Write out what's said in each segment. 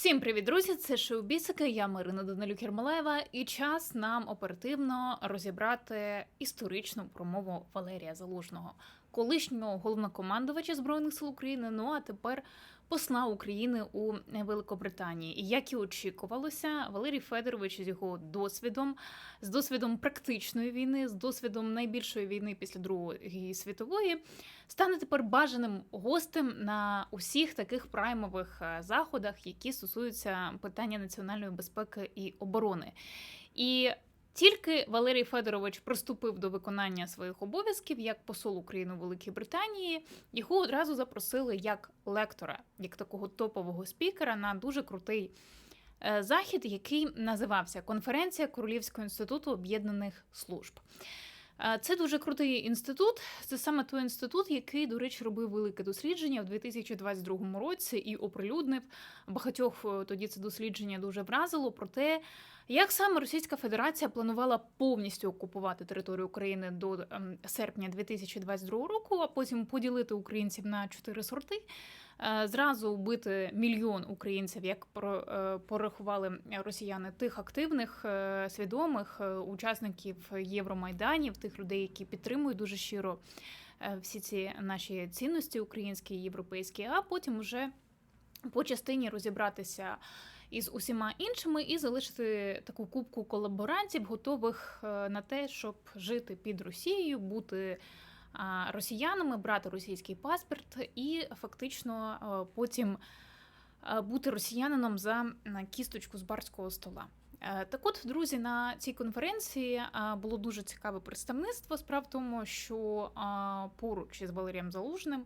Всім привіт, друзі! Це шоу Бісики, я Марина Данилюк Єрмолаєва, і час нам оперативно розібрати історичну промову Валерія Залужного, колишнього головнокомандувача збройних сил України. Ну а тепер посла України у Великобританії. І як і очікувалося, Валерій Федорович з його досвідом, з досвідом практичної війни, з досвідом найбільшої війни після Другої світової, стане тепер бажаним гостем на усіх таких праймових е, заходах, які стосуються питання національної безпеки і оборони. І тільки Валерій Федорович приступив до виконання своїх обов'язків як посол України у Великій Британії. Його одразу запросили як лектора, як такого топового спікера на дуже крутий е, захід, який називався Конференція Королівського інституту об'єднаних служб. Е, Це дуже крутий інститут. Це саме той інститут, який, до речі, робив велике дослідження в 2022 році і оприлюднив багатьох е, тоді це дослідження дуже вразило про те, як саме Російська Федерація планувала повністю окупувати територію України до ем, серпня 2022 року, а потім поділити українців на чотири сорти. Е, Зразу вбити мільйон українців, як е, порахували росіяни, тих активних, е, свідомих учасників Євромайданів, тих людей, які підтримують дуже щиро всі ці наші цінності українські європейські, а потім вже по частині розібратися із усіма іншими і залишити таку кубку колаборантів, готових на те, щоб жити під Росією, бути росіянами, брати російський паспорт і фактично е, потім е, бути росіянином за кісточку з барського стола. Е, Так от, друзі, на цій конференції було дуже цікаве представництво. Справа в тому, що поруч із Валерієм Залужним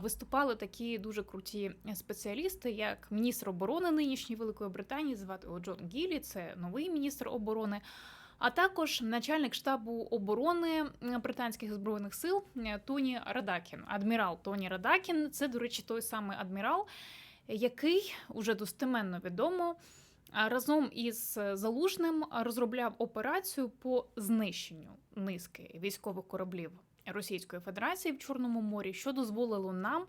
виступали такі дуже круті спеціалісти, як міністр оборони нинішньої Великої Британії, звати його Джон Гілі, це новий міністр оборони. А також начальник штабу оборони британських збройних сил Тоні Радакін. Адмірал Тоні Радакін це, до речі, той самий адмірал, який уже достеменно відомо разом із Залужним розробляв операцію по знищенню низки військових кораблів Російської Федерації в Чорному морі, що дозволило нам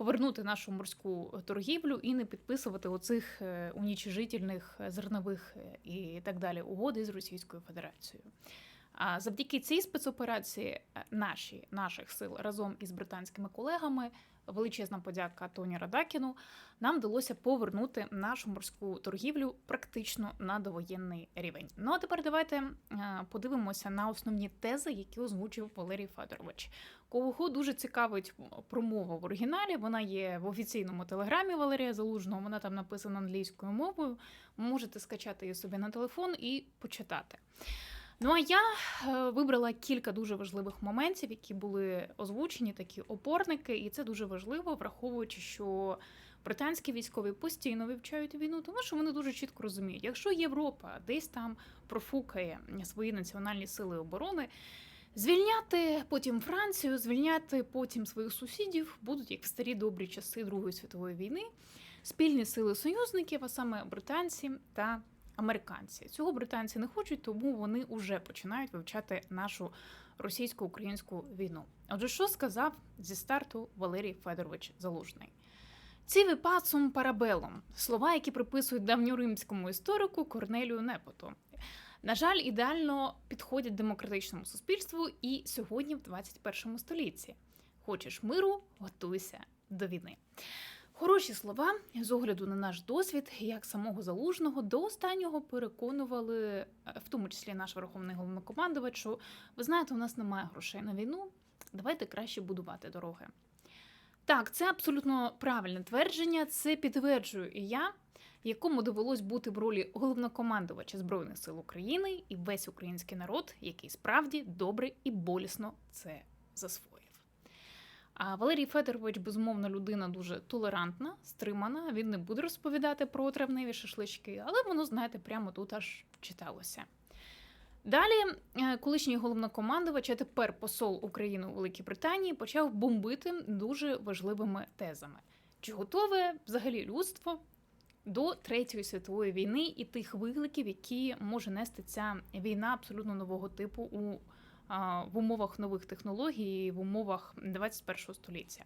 повернути нашу морську торгівлю і не підписувати оцих е, унічижительних зернових е, і так далі угоди з Російською Федерацією. А завдяки цій спецоперації е, наші наших сил разом із британськими колегами величезна подяка Тоні Радакіну. Нам вдалося повернути нашу морську торгівлю практично на довоєнний рівень. Ну а тепер давайте е, подивимося на основні тези, які озвучив Валерій Федорович. Кого дуже цікавить промова в оригіналі. Вона є в офіційному телеграмі Валерія Залужного. Вона там написана англійською мовою. Можете скачати її собі на телефон і почитати. Ну а я е, вибрала кілька дуже важливих моментів, які були озвучені, такі опорники, і це дуже важливо, враховуючи, що британські військові постійно вивчають війну, тому що вони дуже чітко розуміють, якщо Європа десь там профукає свої національні сили оборони. Звільняти потім Францію, звільняти потім своїх сусідів будуть як в старі добрі часи Другої світової війни, спільні сили союзників, а саме британці та американці. Цього британці не хочуть, тому вони вже починають вивчати нашу російсько-українську війну. Отже, що сказав зі старту Валерій Федорович Залужний? Ці пацум парабелом слова, які приписують давньоримському історику Корнелію Непоту. На жаль, ідеально підходять демократичному суспільству і сьогодні, в 21 столітті. Хочеш миру, готуйся до війни. Хороші слова з огляду на наш досвід, як самого залужного до останнього переконували, е, в тому числі наш верховний головнокомандувач, що ви знаєте, у нас немає грошей на війну. Давайте краще будувати дороги. Так, це абсолютно правильне твердження. Це підтверджую і я, якому довелось бути в ролі головнокомандувача Збройних сил України і весь український народ, який справді добре і болісно це засвоїв. А Валерій Федорович, безумовно, людина дуже толерантна, стримана. Він не буде розповідати про травневі шашлички, але воно, знаєте, прямо тут аж читалося. Далі, е, колишній головнокомандувач, а тепер посол України у Великій Британії, почав бомбити дуже важливими тезами. Чи готове взагалі людство до Третьої світової війни і тих викликів, які може нести ця війна абсолютно нового типу у, в умовах нових технологій, в умовах 21 століття?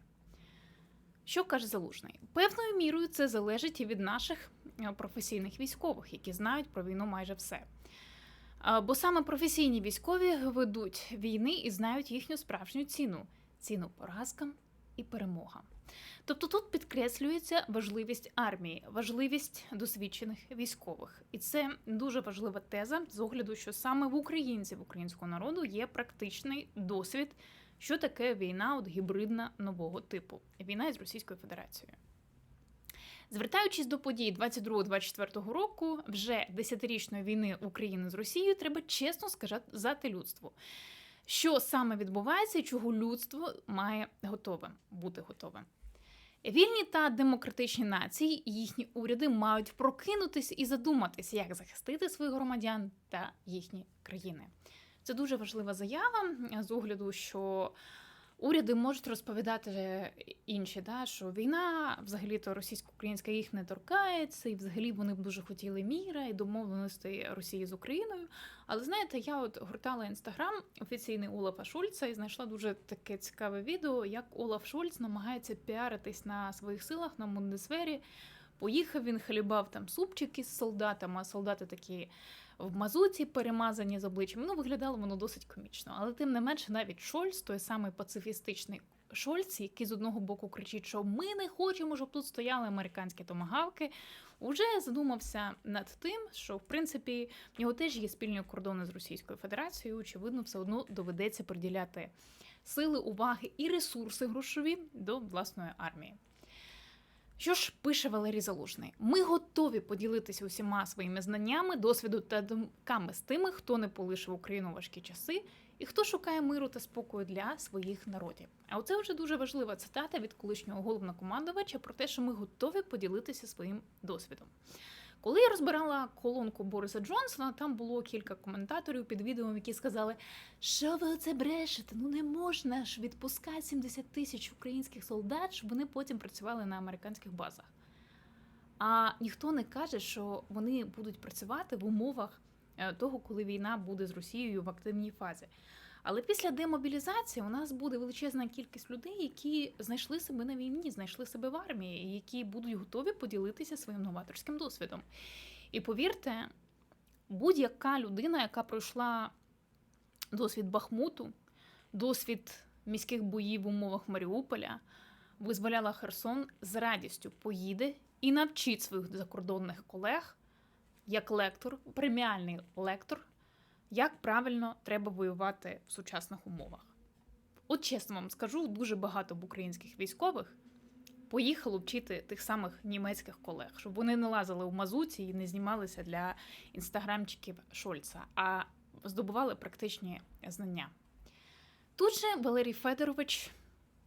Що каже Залужний? Певною мірою це залежить і від наших е, професійних військових, які знають про війну майже все. Бо саме професійні військові ведуть війни і знають їхню справжню ціну ціну поразкам і перемогам. Тобто тут підкреслюється важливість армії, важливість досвідчених військових, і це дуже важлива теза з огляду, що саме в українців українського народу є практичний досвід, що таке війна, от гібридна нового типу війна із Російською Федерацією. Звертаючись до подій 22-24 року, вже десятирічної війни України з Росією, треба чесно сказати людству, що саме відбувається і чого людство має готовим бути готовим. Вільні та демократичні нації їхні уряди мають прокинутися і задуматися, як захистити своїх громадян та їхні країни. Це дуже важлива заява з огляду, що уряди можуть розповідати інші, да, що війна, взагалі-то російсько-українська їх не торкається, і взагалі вони б дуже хотіли міра і домовленостей Росії з Україною. Але знаєте, я от гортала інстаграм офіційний Олафа Шульца і знайшла дуже таке цікаве відео, як Олаф Шульц намагається піаритись на своїх силах на Бундесвері. Поїхав він, хлібав там супчики з солдатами, а солдати такі в мазуті перемазані з обличчям. Ну, виглядало воно досить комічно. Але тим не менше, навіть Шольц, той самий пацифістичний Шольц, який з одного боку кричить, що ми не хочемо, щоб тут стояли американські томагавки, уже задумався над тим, що в принципі в нього теж є спільні кордони з Російською Федерацією. Очевидно, все одно доведеться приділяти сили, уваги і ресурси грошові до власної армії. Що ж пише Валерій Залужний? Ми готові поділитися усіма своїми знаннями, досвіду та думками з тими, хто не полишив Україну важкі часи, і хто шукає миру та спокою для своїх народів. А оце вже дуже важлива цитата від колишнього головнокомандувача про те, що ми готові поділитися своїм досвідом. Коли я розбирала колонку Бориса Джонсона, там було кілька коментаторів під відео, які сказали, що ви оце брешете, ну не можна ж відпускати 70 тисяч українських солдат, щоб вони потім працювали на американських базах. А ніхто не каже, що вони будуть працювати в умовах е, того, коли війна буде з Росією в активній фазі. Але після демобілізації у нас буде величезна кількість людей, які знайшли себе на війні, знайшли себе в армії, які будуть готові поділитися своїм новаторським досвідом. І повірте, будь-яка людина, яка пройшла досвід Бахмуту, досвід міських боїв в умовах Маріуполя, визволяла Херсон, з радістю поїде і навчить своїх закордонних колег як лектор, преміальний лектор як правильно треба воювати в сучасних умовах. От чесно вам скажу, дуже багато б українських військових поїхало вчити тих самих німецьких колег, щоб вони не лазили в мазуці і не знімалися для інстаграмчиків Шольца, а здобували практичні знання. Тут же Валерій Федорович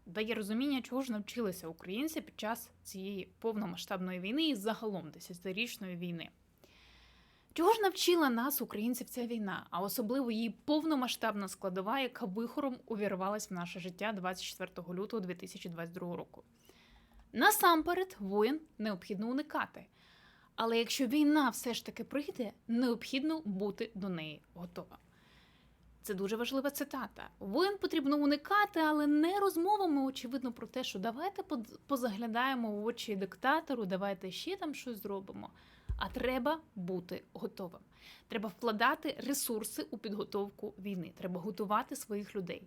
дає розуміння, чого ж навчилися українці під час цієї повномасштабної війни і загалом десятирічної війни. Чого ж навчила нас, українців, ця війна, а особливо її повномасштабна складова, яка вихором увірвалась в наше життя 24 лютого 2022 року? Насамперед, воїн необхідно уникати. Але якщо війна все ж таки прийде, необхідно бути до неї готовим. Це дуже важлива цитата. Воїн потрібно уникати, але не розмовами, очевидно, про те, що давайте позаглядаємо в очі диктатору, давайте ще там щось зробимо. А треба бути готовим. Треба вкладати ресурси у підготовку війни. Треба готувати своїх людей.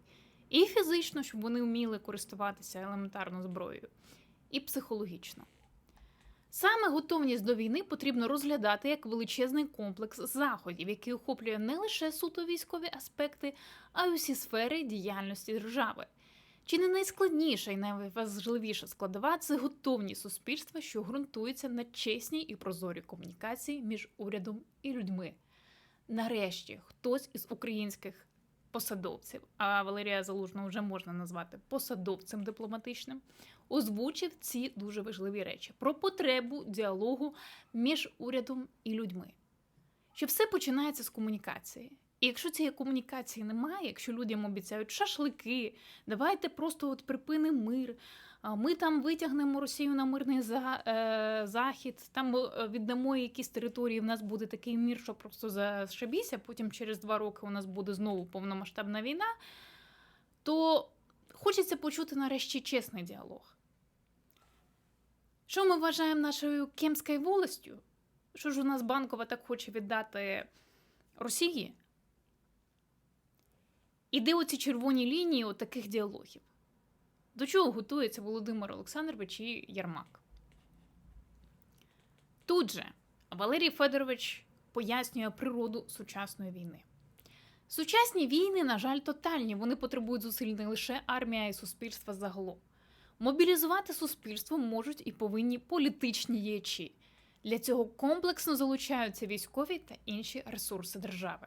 І фізично, щоб вони вміли користуватися елементарно зброєю, і психологічно. Саме готовність до війни потрібно розглядати як величезний комплекс заходів, який охоплює не лише суто військові аспекти, а й усі сфери діяльності держави. Чи не найскладніша і найважливіша складова це готовність суспільства, що ґрунтується на чесній і прозорій комунікації між урядом і людьми. Нарешті хтось із українських посадовців, а Валерія Залужного вже можна назвати посадовцем дипломатичним, озвучив ці дуже важливі речі про потребу діалогу між урядом і людьми. Що все починається з комунікації. І якщо цієї комунікації немає, якщо людям обіцяють шашлики, давайте просто от припинимо мир. Ми там витягнемо Росію на мирний захід, там віддамо якісь території. В нас буде такий мір, що просто зашибіся. Потім через два роки у нас буде знову повномасштабна війна. То хочеться почути нарешті чесний діалог. Що ми вважаємо нашою кемською волостю? Що ж у нас банкова так хоче віддати Росії? І де оці червоні лінії от таких діалогів? До чого готується Володимир Олександрович і Ярмак? Тут же Валерій Федорович пояснює природу сучасної війни. Сучасні війни, на жаль, тотальні. Вони потребують зусиль не лише армія і суспільства загалом. Мобілізувати суспільство можуть і повинні політичні діячі. Для цього комплексно залучаються військові та інші ресурси держави.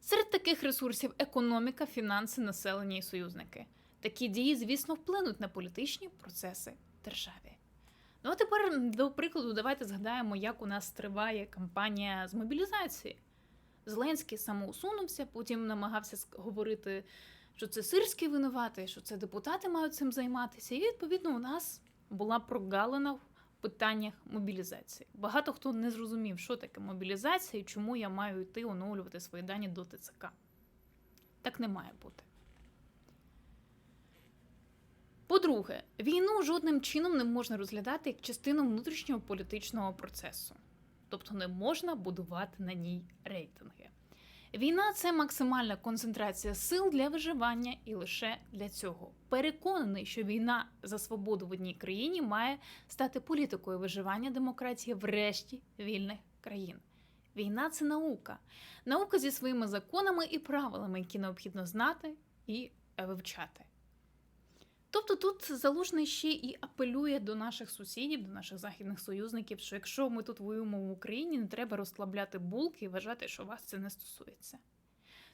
Серед таких ресурсів економіка, фінанси, населення і союзники. Такі дії, звісно, вплинуть на політичні процеси державі. Ну а тепер, до прикладу, давайте згадаємо, як у нас триває кампанія з мобілізації. Зеленський самоусунувся, потім намагався говорити, що це сирський винуватий, що це депутати мають цим займатися. І відповідно у нас була прогалина питаннях мобілізації. Багато хто не зрозумів, що таке мобілізація і чому я маю йти оновлювати свої дані до ТЦК. Так не має бути. По-друге, війну жодним чином не можна розглядати як частину внутрішнього політичного процесу, тобто не можна будувати на ній рейтинги. Війна це максимальна концентрація сил для виживання і лише для цього. Переконаний, що війна за свободу в одній країні має стати політикою виживання демократії в решті вільних країн. Війна це наука, наука зі своїми законами і правилами, які необхідно знати і вивчати. Тобто тут залужний ще і апелює до наших сусідів, до наших західних союзників, що якщо ми тут воюємо в Україні, не треба розслабляти булки і вважати, що вас це не стосується.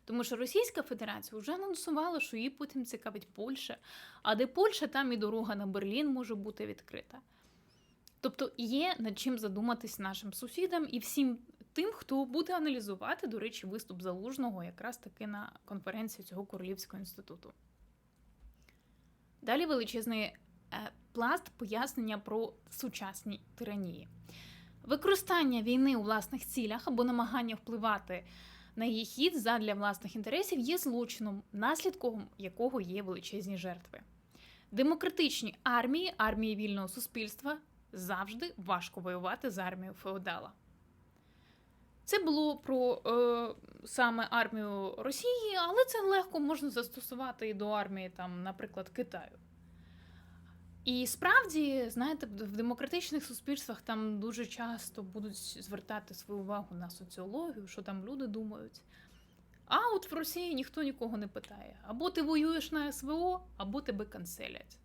Тому що Російська Федерація вже анонсувала, що її потім цікавить Польща, а де Польща, там і дорога на Берлін може бути відкрита. Тобто є над чим задуматись нашим сусідам і всім тим, хто буде аналізувати, до речі, виступ залужного якраз таки на конференції цього Королівського інституту. Далі величезний е, пласт пояснення про сучасні тиранії. Використання війни у власних цілях або намагання впливати на її хід задля власних інтересів є злочином, наслідком якого є величезні жертви. Демократичні армії, армії вільного суспільства завжди важко воювати з армією феодала. Це було про е, саме армію Росії, але це легко можна застосувати і до армії, там, наприклад, Китаю. І справді, знаєте, в демократичних суспільствах там дуже часто будуть звертати свою увагу на соціологію, що там люди думають. А от в Росії ніхто нікого не питає. Або ти воюєш на СВО, або тебе канцелять.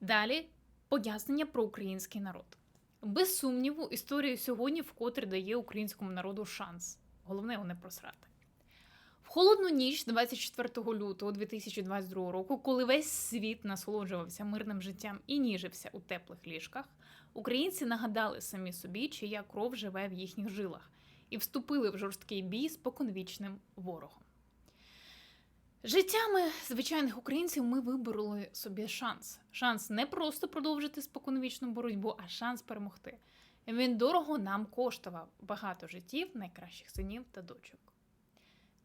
Далі пояснення про український народ. Без сумніву, історія сьогодні вкотре дає українському народу шанс. Головне його не просрати. В холодну ніч 24 лютого 2022 року, коли весь світ насолоджувався мирним життям і ніжився у теплих ліжках, українці нагадали самі собі, чия кров живе в їхніх жилах, і вступили в жорсткий бій з поконвічним ворогом. Життями звичайних українців ми вибороли собі шанс. Шанс не просто продовжити споконвічну боротьбу, а шанс перемогти. Він дорого нам коштував багато життів найкращих синів та дочок.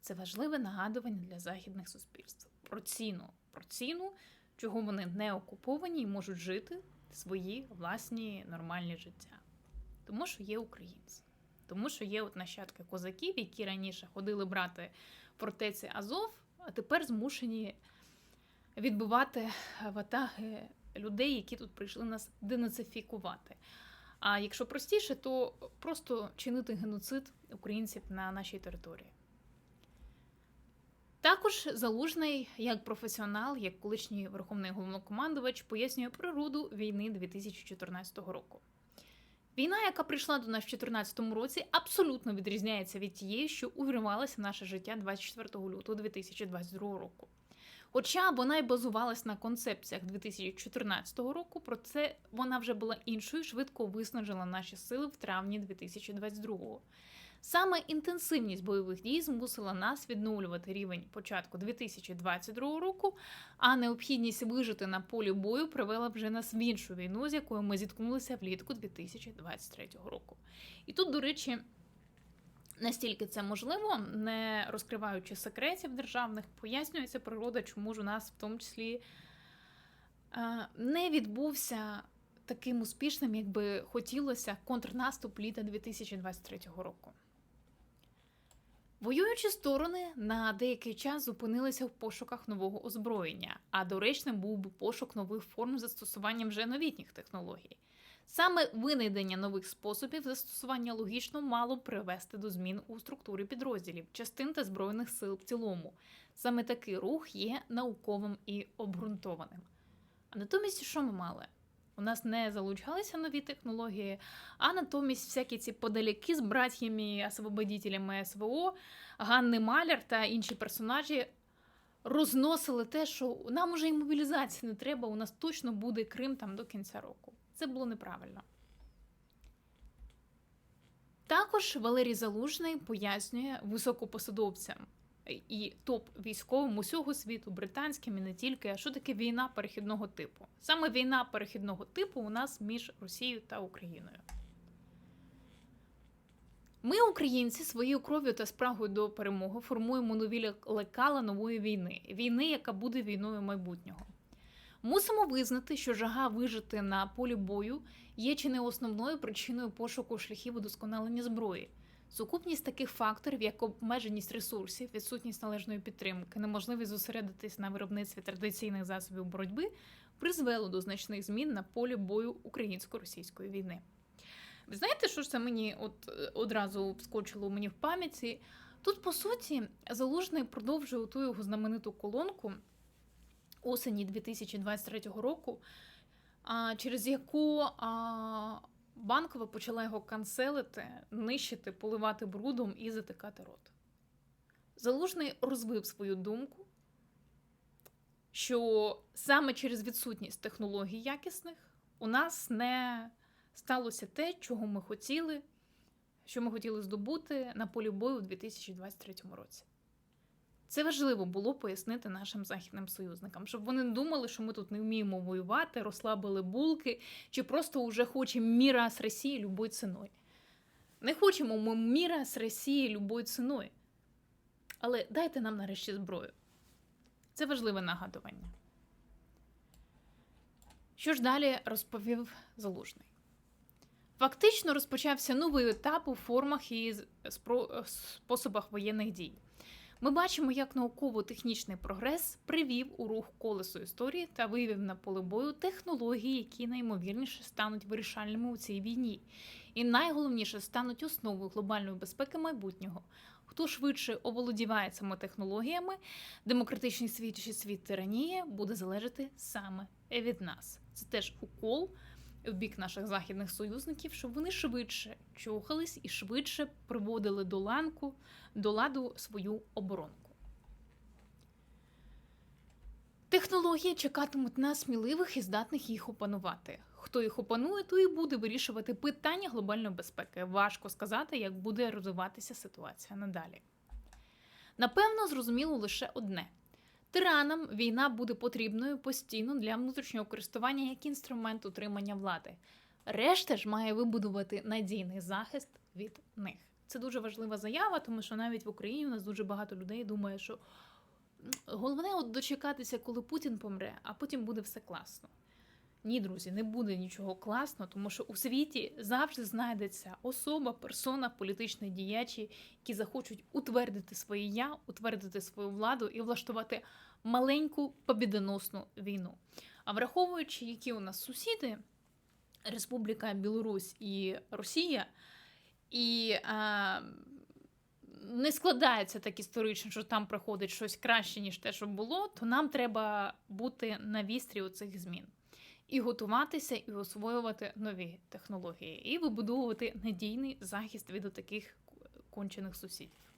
Це важливе нагадування для західних суспільств про ціну, про ціну, чого вони не окуповані і можуть жити свої власні нормальні життя. Тому що є українці, тому що є от нащадки козаків, які раніше ходили брати фортеці Азов а тепер змушені відбивати ватаги людей, які тут прийшли нас денацифікувати. А якщо простіше, то просто чинити геноцид українців на нашій території. Також залужний як професіонал, як колишній верховний головнокомандувач, пояснює природу війни 2014 року. Війна, яка прийшла до нас в 2014 році, абсолютно відрізняється від тієї, що увірвалася в наше життя 24 лютого 2022 року. Хоча вона й базувалась на концепціях 2014 року, проте вона вже була іншою, швидко виснажила наші сили в травні 2022 Саме інтенсивність бойових дій змусила нас відновлювати рівень початку 2022 року, а необхідність вижити на полі бою привела вже нас в іншу війну, з якою ми зіткнулися влітку 2023 року. І тут, до речі, настільки це можливо, не розкриваючи секретів державних, пояснюється природа, чому ж у нас в тому числі е, не відбувся таким успішним, як би хотілося контрнаступ літа 2023 року. Воюючі сторони на деякий час зупинилися в пошуках нового озброєння, а доречним був би пошук нових форм застосування вже новітніх технологій. Саме винайдення нових способів застосування логічно мало б привести до змін у структурі підрозділів, частин та збройних сил в цілому. Саме такий рух є науковим і обґрунтованим. А натомість, що ми мали? У нас не залучалися нові технології, а натомість всякі ці подаляки з братьями освободителями СВО, Ганни Маляр та інші персонажі розносили те, що нам уже і мобілізації не треба, у нас точно буде Крим там до кінця року. Це було неправильно. Також Валерій Залужний пояснює високопосадовцям і топ-військовим усього світу, британським і не тільки, що таке війна перехідного типу. Саме війна перехідного типу у нас між Росією та Україною. Ми, українці, своєю кров'ю та спрагою до перемоги формуємо нові лекала нової війни, війни, яка буде війною майбутнього. Мусимо визнати, що жага вижити на полі бою є чи не основною причиною пошуку шляхів удосконалення зброї. Сукупність таких факторів, як обмеженість ресурсів, відсутність належної підтримки, неможливість зосередитись на виробництві традиційних засобів боротьби, призвело до значних змін на полі бою українсько-російської війни. Ви знаєте, що ж це мені от одразу вскочило мені в пам'яті? Тут, по суті, залужний продовжує ту його знамениту колонку осені 2023 року, через яку банкова почала його канцелити, нищити, поливати брудом і затикати рот. Залужний розвив свою думку, що саме через відсутність технологій якісних у нас не сталося те, чого ми хотіли, що ми хотіли здобути на полі бою у 2023 році. Це важливо було пояснити нашим західним союзникам, щоб вони думали, що ми тут не вміємо воювати, розслабили булки, чи просто вже хочемо міра з Росії любою ціною. Не хочемо ми міра з Росії любою ціною. Але дайте нам нарешті зброю. Це важливе нагадування. Що ж далі розповів Залужний? Фактично розпочався новий етап у формах і способах воєнних дій. Ми бачимо, як науково-технічний прогрес привів у рух колесо історії та вивів на поле бою технології, які найімовірніше стануть вирішальними у цій війні, і найголовніше стануть основою глобальної безпеки майбутнього. Хто швидше оволодіває цими технологіями, демократичний світ чи світ тиранії буде залежати саме від нас. Це теж укол в бік наших західних союзників, щоб вони швидше чухались і швидше приводили до ланку, до ладу свою оборонку. Технології чекатимуть на сміливих і здатних їх опанувати. Хто їх опанує, той і буде вирішувати питання глобальної безпеки. Важко сказати, як буде розвиватися ситуація надалі. Напевно, зрозуміло лише одне: Тиранам війна буде потрібною постійно для внутрішнього користування як інструмент утримання влади. Решта ж має вибудувати надійний захист від них. Це дуже важлива заява, тому що навіть в Україні у нас дуже багато людей думає, що головне от дочекатися, коли Путін помре, а потім буде все класно. Ні, друзі, не буде нічого класно, тому що у світі завжди знайдеться особа, персона, політичні діячі, які захочуть утвердити своє я, утвердити свою владу і влаштувати маленьку побідоносну війну. А враховуючи, які у нас сусіди, Республіка Білорусь і Росія, і а, не складається так історично, що там приходить щось краще, ніж те, що було, то нам треба бути на вістрі у цих змін і готуватися, і освоювати нові технології, і вибудовувати надійний захист від таких кончених сусідів.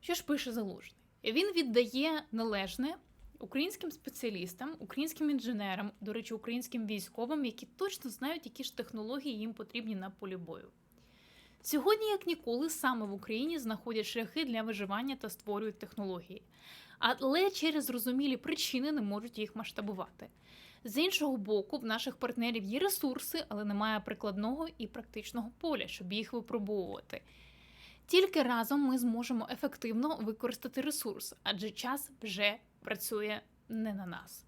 Що ж пише залужний? Він віддає належне українським спеціалістам, українським інженерам, до речі, українським військовим, які точно знають, які ж технології їм потрібні на полі бою. Сьогодні, як ніколи, саме в Україні знаходять шляхи для виживання та створюють технології але через зрозумілі причини не можуть їх масштабувати. З іншого боку, в наших партнерів є ресурси, але немає прикладного і практичного поля, щоб їх випробовувати. Тільки разом ми зможемо ефективно використати ресурс, адже час вже працює не на нас.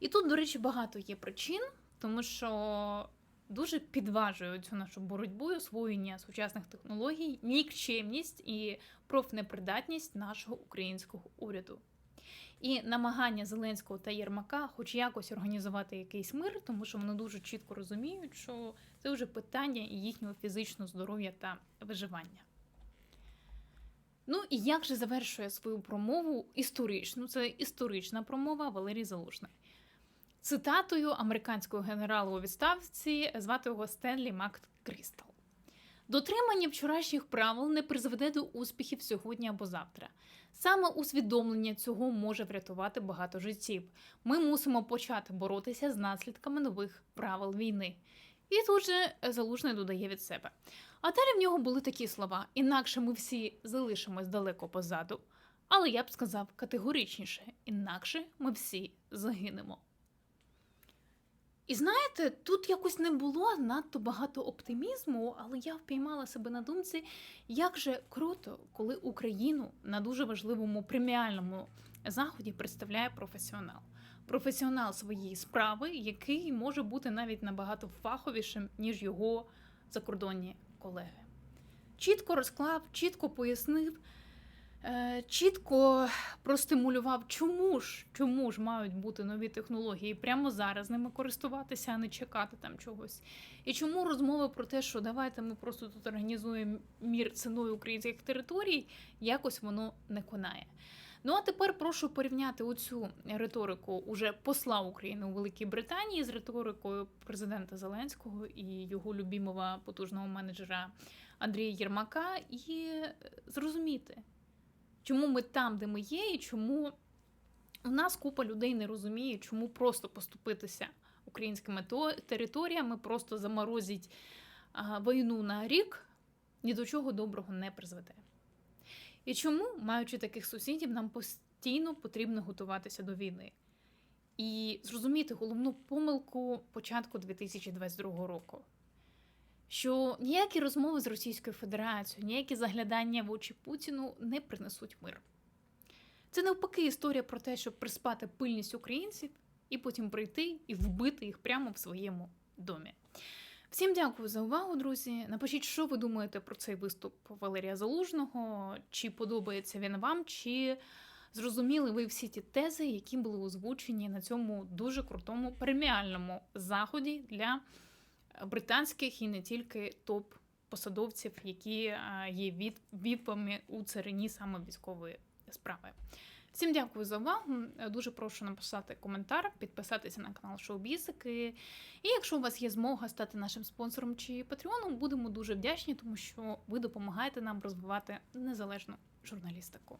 І тут, до речі, багато є причин, тому що дуже підважує цю нашу боротьбу, освоєння сучасних технологій, нікчемність і профнепридатність нашого українського уряду. І намагання Зеленського та Єрмака, хоч якось організувати якийсь мир, тому що вони дуже чітко розуміють, що це вже питання їхнього фізичного здоров'я та виживання. Ну і як же завершує свою промову історичну? Це історична промова Валерій Залужний. Цитатою американського генерала у відставці звати його Стенлі Мак Крістал. Дотримання вчорашніх правил не призведе до успіхів сьогодні або завтра. Саме усвідомлення цього може врятувати багато життів. Ми мусимо почати боротися з наслідками нових правил війни. І тут же залужний додає від себе. А далі в нього були такі слова: інакше ми всі залишимось далеко позаду. Але я б сказав категоричніше, інакше ми всі загинемо. І знаєте, тут якось не було надто багато оптимізму, але я впіймала себе на думці, як же круто, коли Україну на дуже важливому преміальному заході представляє професіонал. Професіонал своєї справи, який може бути навіть набагато фаховішим, ніж його закордонні колеги. Чітко розклав, чітко пояснив, чітко простимулював, чому ж, чому ж мають бути нові технології, прямо зараз ними користуватися, а не чекати там чогось. І чому розмови про те, що давайте ми просто тут організуємо мір ціною українських територій, якось воно не конає. Ну а тепер прошу порівняти оцю риторику уже посла України у Великій Британії з риторикою президента Зеленського і його любімого потужного менеджера Андрія Єрмака, і зрозуміти, чому ми там, де ми є, і чому у нас купа людей не розуміє, чому просто поступитися українськими то- територіями, просто заморозить а, війну на рік, ні до чого доброго не призведе. І чому, маючи таких сусідів, нам постійно потрібно готуватися до війни і зрозуміти головну помилку початку 2022 року. Що ніякі розмови з Російською Федерацією, ніякі заглядання в очі Путіну не принесуть мир. Це навпаки історія про те, щоб приспати пильність українців і потім прийти і вбити їх прямо в своєму домі. Всім дякую за увагу, друзі. Напишіть, що ви думаєте про цей виступ Валерія Залужного, чи подобається він вам, чи зрозуміли ви всі ті тези, які були озвучені на цьому дуже крутому преміальному заході для британських і не тільки топ-посадовців, які е, є від віпами у царині саме військової справи. Всім дякую за увагу. Дуже прошу написати коментар, підписатися на канал Шоу Бісики. І якщо у вас є змога стати нашим спонсором чи патреоном, будемо дуже вдячні, тому що ви допомагаєте нам розвивати незалежну журналістику.